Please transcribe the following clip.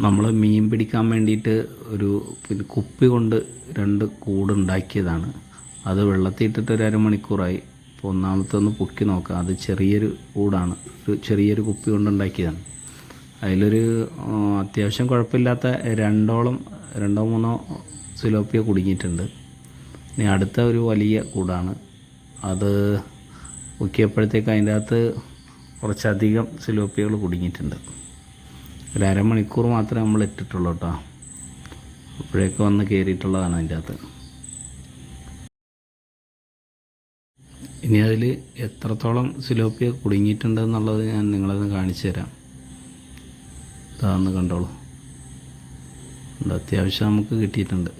നമ്മൾ മീൻ പിടിക്കാൻ വേണ്ടിയിട്ട് ഒരു പിന്നെ കുപ്പി കൊണ്ട് രണ്ട് കൂടുണ്ടാക്കിയതാണ്. അത് വെള്ളത്തിൽ ഇട്ടിട്ട് ഒരു അരമണിക്കൂറായി. അപ്പോൾ ഒന്നാമത്തെ ഒന്ന് പൊക്കി നോക്കാം. അത് ചെറിയൊരു കൂടാണ്. ഒരു ചെറിയൊരു കുപ്പി കൊണ്ടുണ്ടാക്കിയതാണ്. അതിലൊരു അത്യാവശ്യം കുഴപ്പമില്ലാത്ത രണ്ടോളം രണ്ടോ മൂന്നോ സിലോപ്പിയ കുടുങ്ങിയിട്ടുണ്ട്. ഇനി അടുത്ത ഒരു വലിയ കൂടാണ്. അത് പൊക്കിയപ്പോഴത്തേക്ക് അതിന്റെ അകത്ത് കുറച്ചധികം സിലോപ്പികൾ കുടുങ്ങിയിട്ടുണ്ട്. ഒരു അരമണിക്കൂർ മാത്രമേ നമ്മൾ ഇട്ടിട്ടുള്ളൂ കേട്ടോ. അപ്പോഴേക്ക് വന്ന് കയറിയിട്ടുള്ളതാണ് അതിന്റെ അകത്ത്. ഇനി അതിൽ എത്രത്തോളം സിലോപ്പിയ കുടുങ്ങിയിട്ടുണ്ട് എന്നുള്ളത് ഞാൻ നിങ്ങളത് കാണിച്ചു തരാം. ഇതാന്ന് കണ്ടോളൂ. അത്യാവശ്യം നമുക്ക് കിട്ടിയിട്ടുണ്ട്.